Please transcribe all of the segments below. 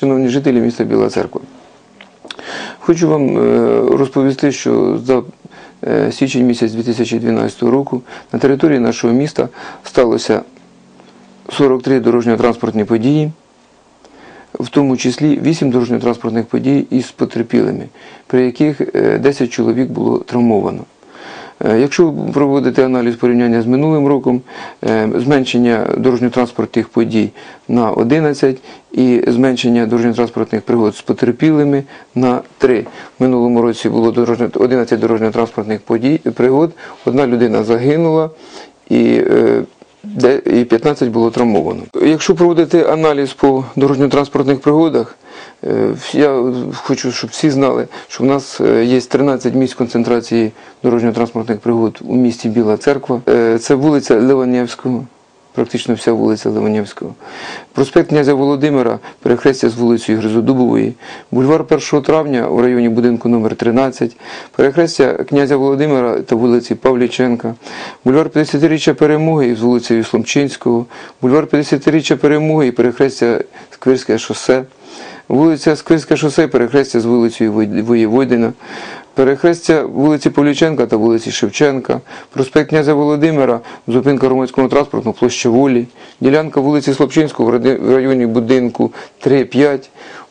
шановні жителі міста Біла Церква. Хочу вам е, розповісти, що за е, січень місяць 2012 року на території нашого міста сталося 43 дорожньо-транспортні події, в тому числі 8 дорожньо-транспортних подій із потерпілими, при яких е, 10 чоловік було травмовано. Е, Якщо проводити аналіз порівняння з минулим роком, е, зменшення дорожньо-транспортних подій на 11 і зменшення дорожньо-транспортних пригод з потерпілими на 3. В минулому році було дорожньо- 11 дорожньо-транспортних пригод, одна людина загинула і е, і 15 було травмовано. Якщо проводити аналіз по дорожньо-транспортних пригодах, я хочу, щоб всі знали, що в нас е, є 13 місць концентрації дорожньо-транспортних пригод у місті Біла Церква. Е, Це вулиця Ливаневського, практично вся вулиця Ливаневського. Проспект князя Володимира, перехрестя з вулицею Гризодубової, бульвар 1 травня у районі будинку номер 13, перехрестя князя Володимира та вулиці Павліченка, бульвар 50-річчя Перемоги з вулицею Сломчинського, бульвар 50-річчя Перемоги і перехрестя Сквирське шосе, вулиця Сквирське шосе, перехрестя з вулицею Воєводина, Перехрестя вулиці Поліченка та вулиці Шевченка, проспект князя Володимира, зупинка громадського транспорту, площа Волі, ділянка вулиці Слобчинського в в районі будинку 3-5,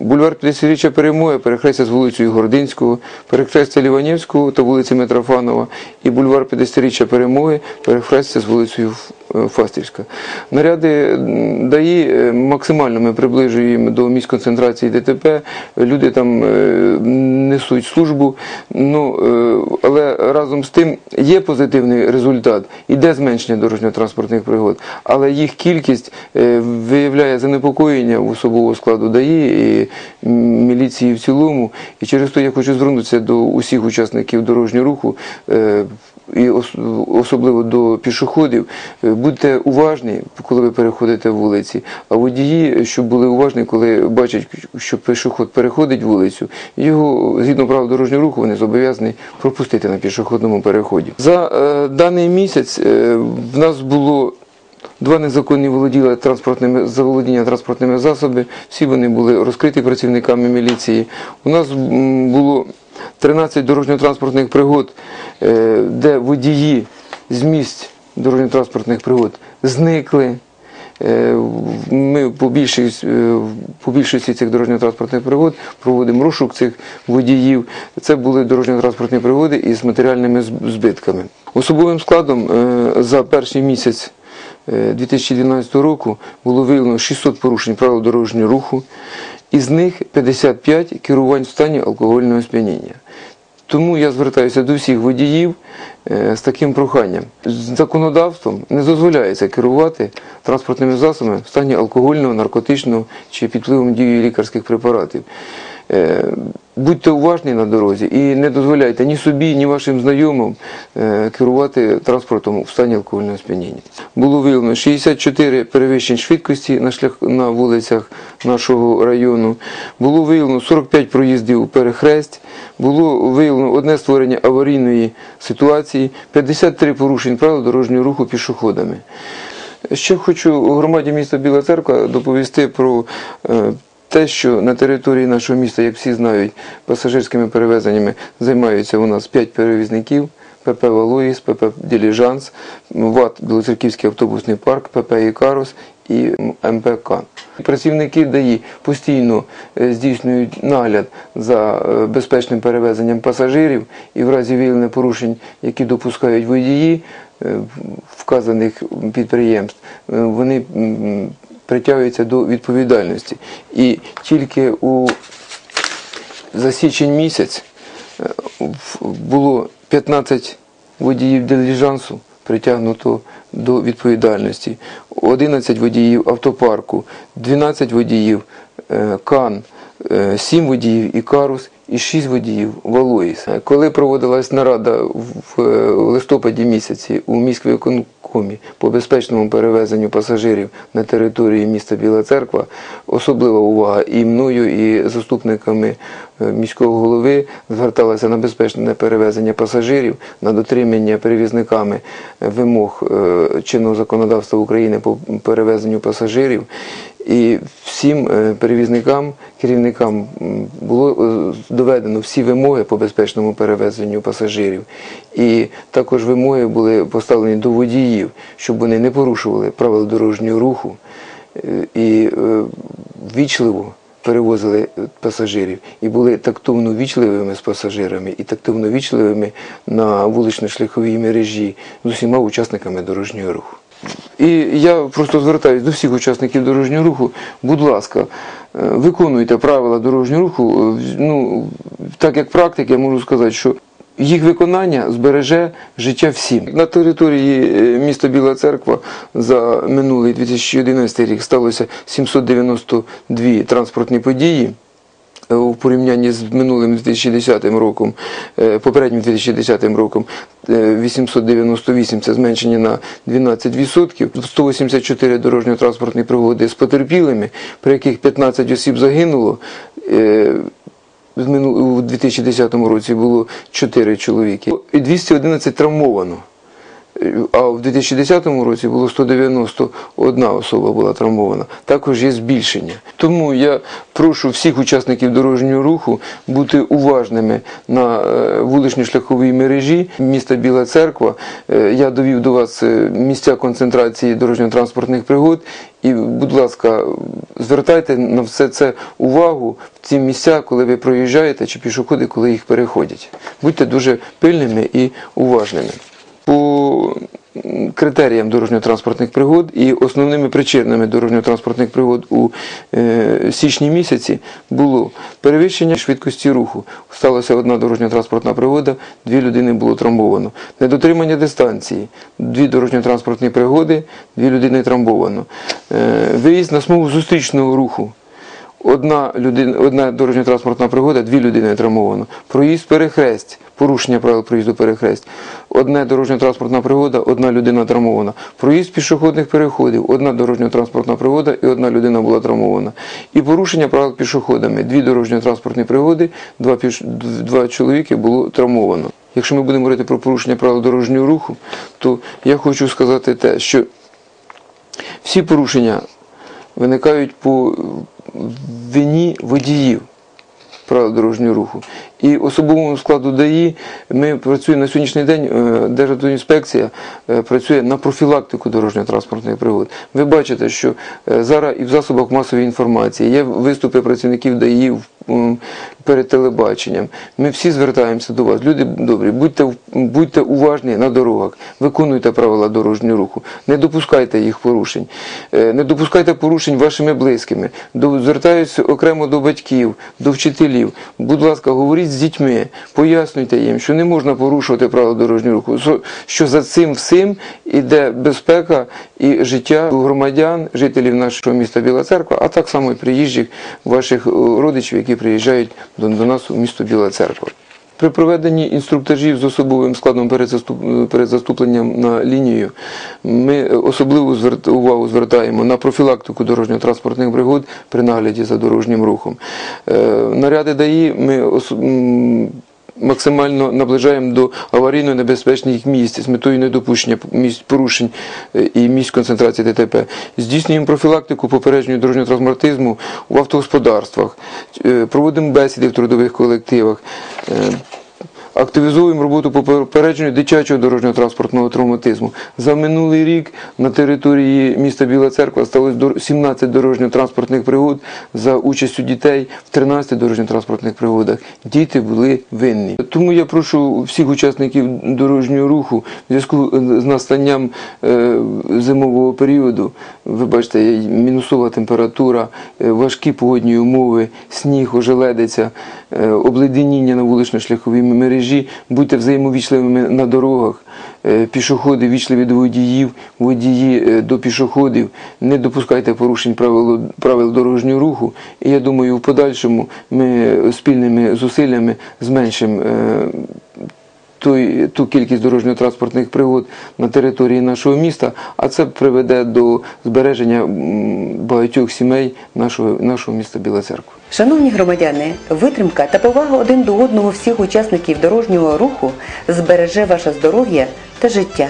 бульвар 50-річчя Перемоги, перехрестя з вулицею Гординського, перехрестя Ліванівського та вулиці Митрофанова і бульвар 50-річчя Перемоги, перехрестя з вулицею е, Фастівська. Наряди ДАІ е, максимально ми приближуємо до місць концентрації ДТП. Люди там е, несуть службу. Ну, але разом з тим є позитивний результат, іде зменшення дорожньо-транспортних пригод, але їх кількість виявляє занепокоєння у особового складу ДАІ і міліції в цілому. І через то я хочу звернутися до усіх учасників дорожнього руху. е, і особливо до пішоходів, Е, будьте уважні, коли ви переходите вулиці, а водії, щоб були уважні, коли бачать, що пішоход переходить вулицю, його згідно правил дорожнього руху вони зобов'язані пропустити на пішохідному переході. За е, даний місяць е, в нас було Два незаконні володіли транспортними заволодіння транспортними засобами. Всі вони були розкриті працівниками міліції. У нас було 13 дорожньо-транспортних пригод, е, де водії з місць дорожньо-транспортних пригод зникли. Е, Ми по більшості, е, по більшості цих дорожньо-транспортних пригод проводимо розшук цих водіїв. Це були дорожньо-транспортні пригоди із матеріальними збитками. Особовим складом за перший місяць 2012 року було виявлено 600 порушень правил дорожнього руху, із них 55 керувань в стані алкогольного сп'яніння. Тому я звертаюся до всіх водіїв е, з таким проханням. Законодавством не дозволяється керувати транспортними засобами в стані алкогольного, наркотичного чи під впливом дії лікарських препаратів. Е, Будьте уважні на дорозі і не дозволяйте ні собі, ні вашим знайомим е, керувати транспортом в стані алкогольного сп'яніння. Було виявлено 64 перевищень швидкості на шлях на вулицях нашого району. Було виявлено 45 проїздів у перехресть. Було виявлено одне створення аварійної ситуації, 53 порушень правил дорожнього руху пішоходами. Ще хочу громаді міста Біла Церква доповісти про е, те, що на території нашого міста, як всі знають, пасажирськими перевезеннями займаються у нас 5 перевізників. ПП Валуїс, ПП Діліжанс, ВАТ Білоцерківський автобусний парк, ПП Ікарус і МПК. Працівники ДАІ постійно е, здійснюють нагляд за е, безпечним перевезенням пасажирів і в разі виявлення порушень, які допускають водії е, вказаних підприємств, вони м, притягуються до відповідальності. І тільки у за січень місяць е, було 15 водіїв диліжансу притягнуто до відповідальності, 11 водіїв автопарку, 12 водіїв е, КАН, 7 водіїв Ікарус і 6 водіїв Валоїс. Е, Коли проводилась нарада в е, листопаді місяці у міськвиконкомі по безпечному перевезенню пасажирів на території міста Біла Церква, особлива увага і мною, і заступниками міського голови зверталася на безпечне перевезення пасажирів, на дотримання перевізниками е, вимог е, чинного законодавства України по перевезенню пасажирів. І всім е, перевізникам, керівникам було е, доведено всі вимоги по безпечному перевезенню пасажирів. І також вимоги були поставлені до водіїв, щоб вони не порушували правил дорожнього руху е, і е, вічливо перевозили пасажирів і були тактовно вічливими з пасажирами і тактовно вічливими на вулично-шляховій мережі з усіма учасниками дорожнього руху. І я просто звертаюся до всіх учасників дорожнього руху. Будь ласка, е, виконуйте правила дорожнього руху. Е, Ну, так як практик, я можу сказати, що їх виконання збереже життя всім. На території е, міста Біла Церква за минулий 2011 рік сталося 792 транспортні події. Е, У порівнянні з минулим 2010 роком, е, попереднім 2010 роком, е, 898 це зменшення на 12%, 184 дорожньо-транспортні пригоди з потерпілими, при яких 15 осіб загинуло. У 2010 році було 4 чоловіки, і 211 травмовано. А в 2010 році було 191 особа була травмована. Також є збільшення. Тому я прошу всіх учасників дорожнього руху бути уважними на е, вулично-шляховій мережі міста Біла Церква. Е, Я довів до вас е, місця концентрації дорожньо-транспортних пригод. І, будь ласка, звертайте на все це увагу в ці місця, коли ви проїжджаєте, чи пішоходи, коли їх переходять. Будьте дуже пильними і уважними по критеріям дорожньо-транспортних пригод і основними причинами дорожньо-транспортних пригод у е, січні місяці було перевищення швидкості руху. Сталася одна дорожньо-транспортна пригода, дві людини було травмовано. Недотримання дистанції, дві дорожньо-транспортні пригоди, дві людини травмовано. Е, виїзд на смугу зустрічного руху. Одна людина, одна дорожньо-транспортна пригода, дві людини травмовано. Проїзд перехресть, порушення правил проїзду перехресть. Одна дорожньо-транспортна пригода, одна людина травмована. Проїзд пішохідних переходів, одна дорожньо-транспортна пригода і одна людина була травмована. І порушення правил пішоходами. Дві дорожньо-транспортні пригоди, два, піш... два чоловіки було травмовано. Якщо ми будемо говорити про порушення правил дорожнього руху, то я хочу сказати те, що всі порушення виникають по вині водіїв правил дорожнього руху. І особовому складу ДАІ ми працюємо на сьогоднішній день. е, Державтоінспекція е, працює на профілактику дорожньо-транспортних пригод. Ви бачите, що е, зараз і в засобах масової інформації є виступи працівників ДАІ в- перед телебаченням. Ми всі звертаємося до вас. Люди добрі, будьте, будьте уважні на дорогах, виконуйте правила дорожнього руху, не допускайте їх порушень, Е, не допускайте порушень вашими близькими. Звертаюся окремо до батьків, до вчителів. Будь ласка, говоріть з дітьми, пояснюйте їм, що не можна порушувати правила дорожнього руху, що- за цим всім іде безпека і життя громадян, жителів нашого міста Біла Церква, а так само і приїжджих ваших е, родичів, які приїжджають до, нас у місто Біла Церква. При проведенні інструктажів з особовим складом перед, заступленням на лінію ми особливу увагу звертаємо на профілактику дорожньо-транспортних пригод при нагляді за дорожнім рухом. Е, Наряди ДАІ ми максимально наближаємо до аварійно небезпечних місць з метою недопущення місць порушень е, і місць концентрації ДТП. Здійснюємо профілактику попередження дорожнього травматизму в автогосподарствах, е, проводимо бесіди в трудових колективах. Активізуємо роботу по попередженню дитячого дорожнього транспортного травматизму. За минулий рік на території міста Біла Церква сталося 17 дорожньо-транспортних пригод за участю дітей в 13 дорожньо-транспортних пригодах. Діти були винні. Тому я прошу всіх учасників дорожнього руху в зв'язку з настанням е, зимового періоду. Ви бачите, мінусова температура, е, важкі погодні умови, сніг, ожеледиця, обледеніння на вулично-шляховій мережі. Будьте взаємовічливими на дорогах. Е, Пішоходи вічливі до водіїв, водії е, до пішоходів. Не допускайте порушень правил, правил дорожнього руху. І я думаю, в подальшому ми спільними зусиллями зменшимо е, той, ту кількість дорожньо-транспортних пригод на території нашого міста, а це приведе до збереження багатьох сімей нашого, нашого міста Біла Церква. Шановні громадяни, витримка та повага один до одного всіх учасників дорожнього руху збереже ваше здоров'я та життя.